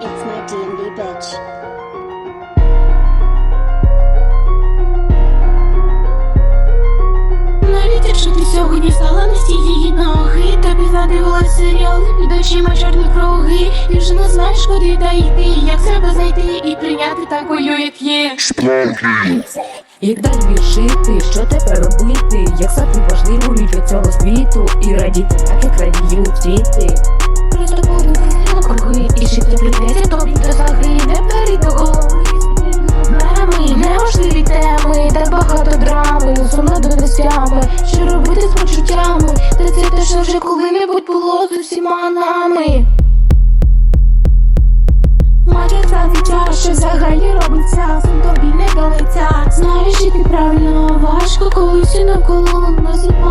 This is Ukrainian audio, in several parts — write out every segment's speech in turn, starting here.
It's my DMV bitch. Якщо ти сьогодні встала на всі її ноги Тобі задивилась серіал, під очима чорні круги І вже не знаєш, куди та йти Як себе знайти і прийняти такою, як є Як далі жити, що тепер робити? Як стати важливою для цього світу і радіти так, як радіють діти. Круги І життя прийдеться тобі до загине Бери до голови Проблеми, неважливі теми Так багато драми, сумно до нестями. Що робити з почуттями? Та це точно вже коли-небудь було з усіма нами. Що взагалі робиться Сум тобі не долиця Знаєш, і ти правильно важко Коли всі навколо носить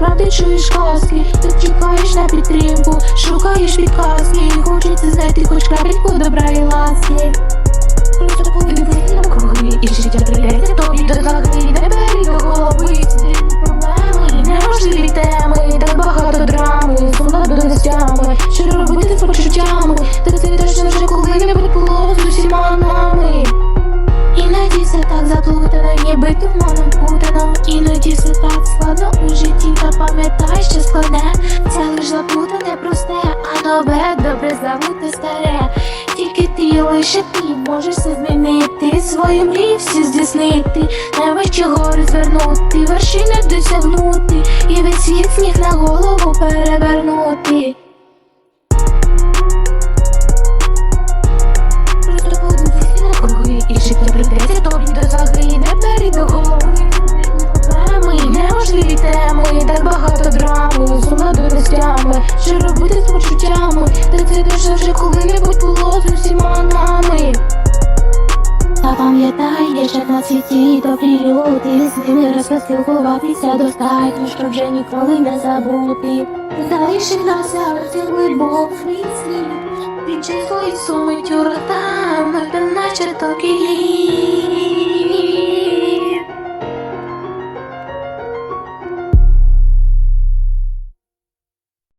Замість чуєш казки Ти чекаєш на підтримку Шукаєш підказки Хочеться знайти хоч крапельку добра і ласки Іноді все так складно у житті, та пам'ятай, що складне. Це лиш заплутане непросте, а нове добре забути старе. Тільки ти, лише ти можеш все змінити Свої мрії всі здійснити. Нема чого розвернути, вершини досягнути. І весь світ сніг на голову перевернути Що робити з почуттями. Та це точно вже коли-небудь було з усіма нами. Та пам'ятай, є ще на світі добрі люди З ними розпоспілкуватися достатньо, щоб вже ніколи не забути. Залишив на серці глибокий слід Від чистої суми тюртами, та наче токи